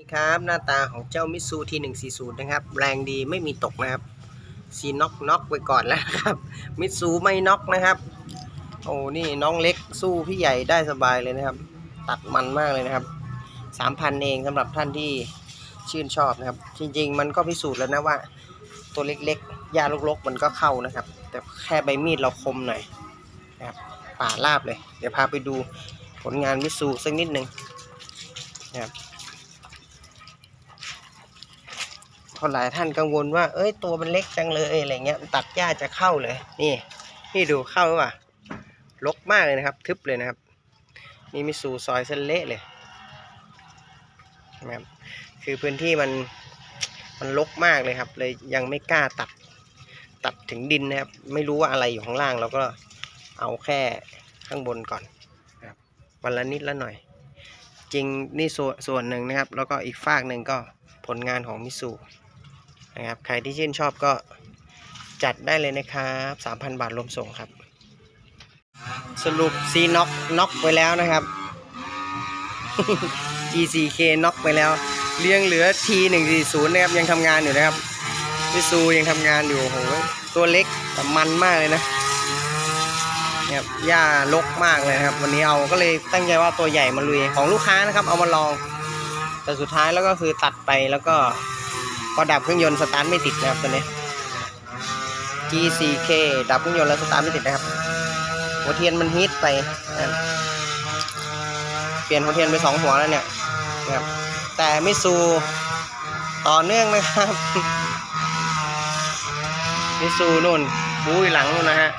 นี่ครับหน้าตาของเจ้ามิซูที140นะครับ แรงดีไม่มีตกนะครับซีน็อกน็อกไปก่อนแล้วครับ มิซูไม่น็อกนะครับ โอ้นี่น้องเล็กสู้พี่ใหญ่ได้สบายเลยนะครับ ตัดมันมากเลยนะครับ3,000เองสำหรับท่านที่ชื่นชอบนะครับ จริง ๆ มันก็พิสูจน์แล้วนะว่า ตัวเล็กๆยาลกๆมันก็เข้านะครับ แต่แค่ใบมีดเราคมหน่อยนะครับป่าลาบเลย เดี๋ยวพาไปดูผลงานมิซูสักนิดหนึ่งนะครับ เพราะหลายท่านกังวลว่า เอ้ยตัวมันเล็กจังเลยอะไรเงี้ยตัดหญ้าจะเข้าเลย นี่ นี่ดูเข้าหรือเปล่าลกมากเลยนะครับ ทึบเลยนะครับ นี่มิสูซอยเส้นเละเลยนะครับคือพื้นที่มันมันลกมากเลยครับ เลยยังไม่กล้าตัดตัดถึงดินนะครับ ไม่รู้ว่าอะไรอยู่ข้างล่างเราก็เอาแค่ข้างบนก่อนนะครับวันละนิดละหน่อย จริงนี่ส่วนส่วนหนึ่งนะครับ แล้วก็อีกฝากหนึ่งก็ผลงานของมิสู นะครับ ใครที่ชื่นชอบก็จัดได้เลยนะครับ3,000 บาทรวมส่งครับ สรุป C น็อกน็อกไปแล้วนะครับ G4K น็อกไปแล้ว เลี้ยงเหลือ T140 นะครับ ยังทำงานอยู่นะครับมิซูยังทำงานอยู่โอ้โหตัวเล็กแต่มันมากเลยนะเนี่ยหญ้าลกมากเลยครับ วันนี้เอาก็เลยตั้งใจว่าตัวใหญ่มาลุยของลูกค้านะครับ เอามาลอง แต่สุดท้ายแล้วก็คือตัดไปแล้วก็ พอดับเครื่องยนต์สตาร์ทไม่ติดนะครับตัวนี้ G4K ดับเครื่องยนต์แล้วสตาร์ทไม่ติดนะครับ หัวเทียนมันฮีทไปเปลี่ยนหัวเทียนไปสองหัวแล้วเนี่ยนะครับแต่ไมิซูต่อเนื่องนะครับมิซูนู่นบูยหลังนู่นนะฮะ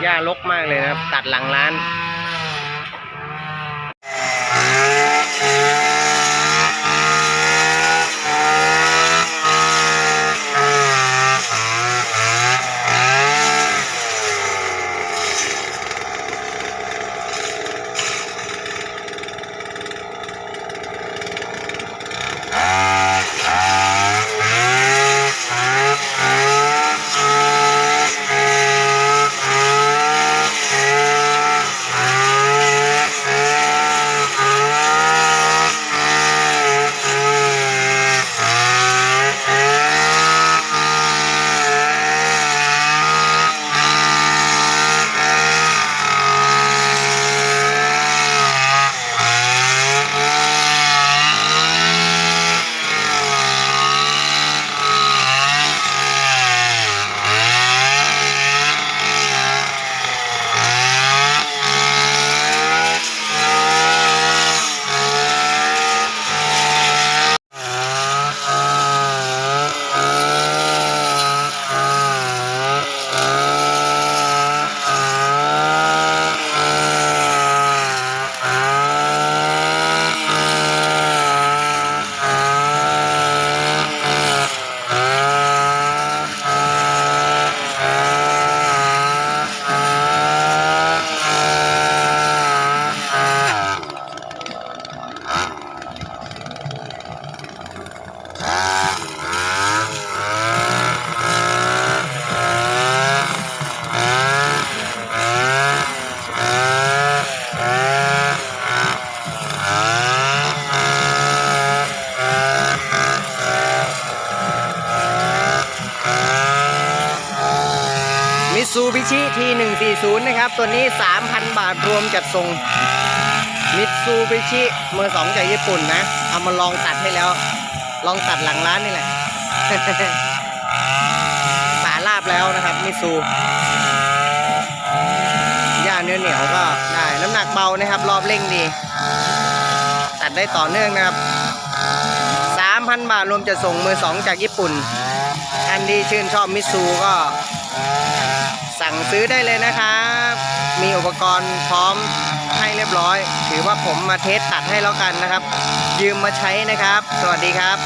หญ้ารกมากเลยนะครับ ตัดหลังร้าน ชิที140 นะครับ ตัวนี้ 3,000 บาทรวมจัดส่งมิตซูบิชิมือสองจากญี่ปุ่นนะ เอามาลองตัดให้แล้ว ลองตัดหลังร้านนี่แหละป่าลาบแล้วนะครับมิตซูหญ้าเนื้อเหนียวก็ได้น้ำหนักเบานะครับ รอบเร่งดี ตัดได้ต่อเนื่องนะครับ 3,000 บาทรวมจะส่งมือสองจากญี่ปุ่นท่านที่ชื่นชอบมิตซูก็ สั่งซื้อได้เลยนะครับ มีอุปกรณ์พร้อมให้เรียบร้อย ถือว่าผมมาเทสตัดให้แล้วกันนะครับ ยืมมาใช้นะครับ สวัสดีครับ